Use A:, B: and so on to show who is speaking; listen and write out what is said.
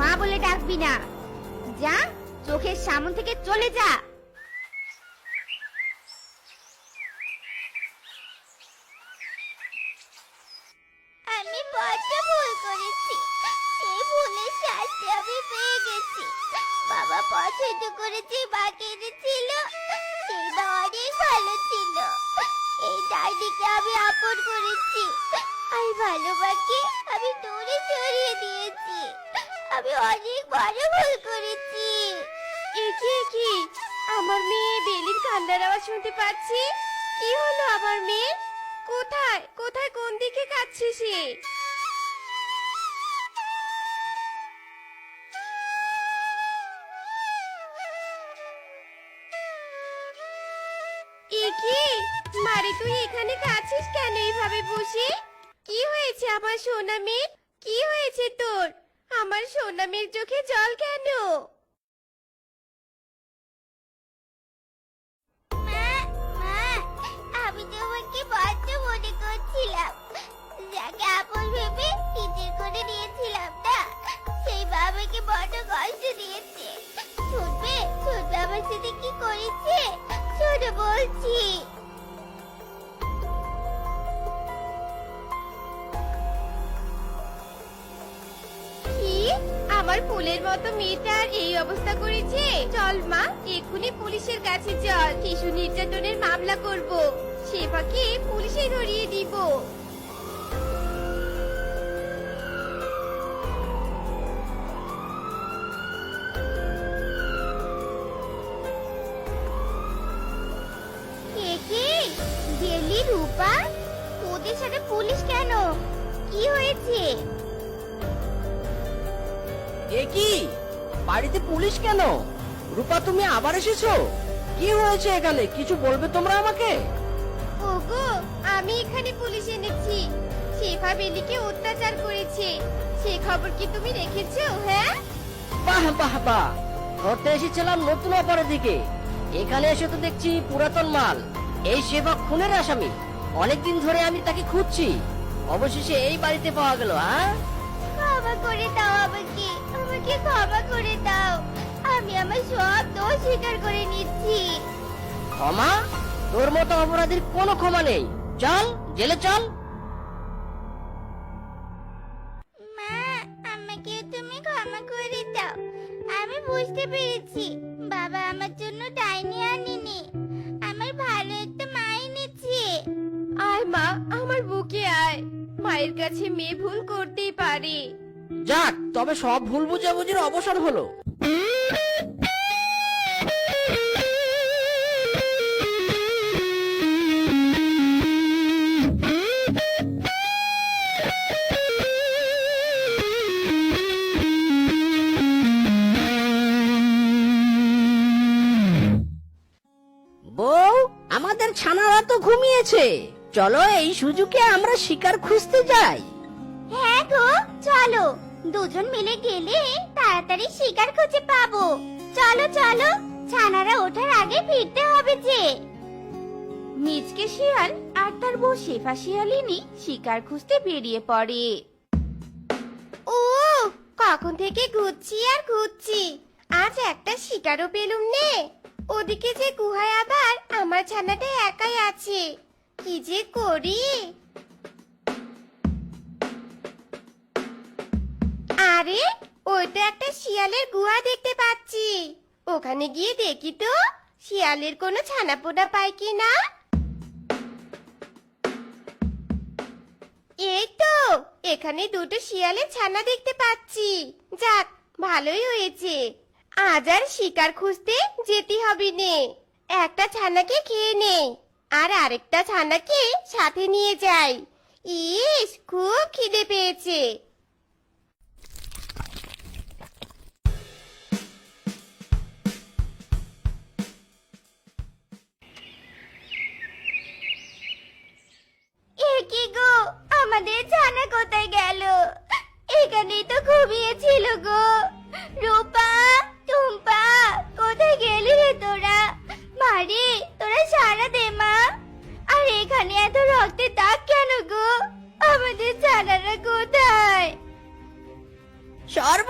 A: মা বলে ডাকবি না। যা, চোখের সামন থেকে চলে যা। আমি পেয়ে গেছি। বাবা পছন্দ ভালো ছিল। এই আমি আপন করেছি, আর ভালো মাকে আমি দূরে সরিয়ে দিয়েছি। আমি অনেক বড় ভুল করেছি। একি কি আমার মেয়ে বেলির কান্নার আওয়াজ শুনতে পাচ্ছি। কি হলো আমার মেয়ে? কোথায়? কোথায় কোন দিকে কাচ্ছে সে? একি, মারে তুই এখানে কাছিস কেন এইভাবে বসে? কি হয়েছে আমার সোনা মেয়ে? কি হয়েছে তোর? আমার সোনা মেয়ের চোখে জল কেন? আমি তোমাকে বড্ড মনে করছিলাম। যাকে আপন ভেবে নিজের করে নিয়েছিলাম না, সেই বাবাকে বড্ড কষ্ট দিয়েছে। শুনবে? শুনবে আমার সাথে কি করেছে? শোনো বলছি। আমার ফুলের মতো মেয়েটার এই অবস্থা করেছে। চল মা, এক্ষুনি পুলিশের কাছে চল। শিশু নির্যাতনের মামলা করব। সেবাকে পুলিশে ধরিয়ে দিব। রূপা? তোদের সাথে পুলিশ কেন? কি হয়েছে?
B: এ কি? বাড়িতে পুলিশ কেন? রূপা তুমি আবার এসেছ? কি হয়েছে এখানে? কিছু বলবে তোমরা আমাকে?
A: ওগো আমি এখানে পুলিশ এনেছি। শেফা বেলিকে অত্যাচার করেছে। সে খবর কি তুমি রেখেছো হ্যাঁ?
B: বাহ বাহ বাহ। ধরতে এসেছিলাম নতুন অপরাধীকে। এখানে এসে তো দেখছি পুরাতন মাল। এই সেবা খুনের আসামি। অনেকদিন ধরে আমি তাকে খুঁজছি। অবশেষে এই বাড়িতে পাওয়া গেল হ্যাঁ?
A: ক্ষমা করে দাও আমাকে। আমাকে ক্ষমা করে দাও। আমি আমার সব দোষ স্বীকার করে নিচ্ছি।
B: ক্ষমা? তোর মতো অপরাধীর কোনো ক্ষমা নেই। চল জেলে চল।
A: মা আমাকে তুমি ক্ষমা করে দাও। আমি বুঝতে পেরেছি বাবা আমার জন্য ডাইনি আনেনি। আমার ভালো একটা মা এনেছে। আয় মা আমার বুকে আয়। মায়ের কাছে মেয়ে ভুল করতেই পারে।
B: যাক, তবে সব ভুল বুঝাবুঝির অবসর হলো। আমাদের ছানারা তো ঘুমিয়েছে। চলো, এই সুযোগে আমরা শিকার খুঁজতে যাই।
A: হ্যাঁ গো, চলো। দুজন মিলে গেলে তাড়াতাড়ি শিকার খুঁজে পাবো। চলো চলো, ছানারা ওঠার আগে ফিরতে হবে যে। মিজকে শিয়াল আর তার বউ শেফা শিয়ালিনী শিকার খুঁজতে বেরিয়ে পড়ে। ও, কখন থেকে ঘুরছি আর ঘুরছি। আজ একটা শিকারও পেলুম নে। ওদিকে যে গুহায় আবার আমার ছানাটা একাই আছে। কি যে করি। আরে, ওইটা একটা শিয়ালের গুহা দেখতে পাচ্ছি। ওখানে গিয়ে দেখি তো, শিয়ালের কোনো ছানাপোনা পাই কি না। এই তো, এখানে দুটো শিয়ালের ছানা দেখতে পাচ্ছি। যাক, ভালোই হয়েছে। আজ আর শিকার খুঁজতে যেতে হবে নে। একটা ছানাকে খেয়ে নেই আর আরেকটা ছানাকে সাথে নিয়ে যাই। ইস, খুব খিদে পেয়েছে। ছানা কোথায় গেল? এখানেই তো ঘুমিয়েছিল গো। রূপা, টুম্পা, কোথায় গেলি রে তোরা? মারে, তোরা সারা দে মা। আর এখানে এত রক্তের দাগ কেন গো? আমাদের ছানারা কোথায়?
B: সর্ব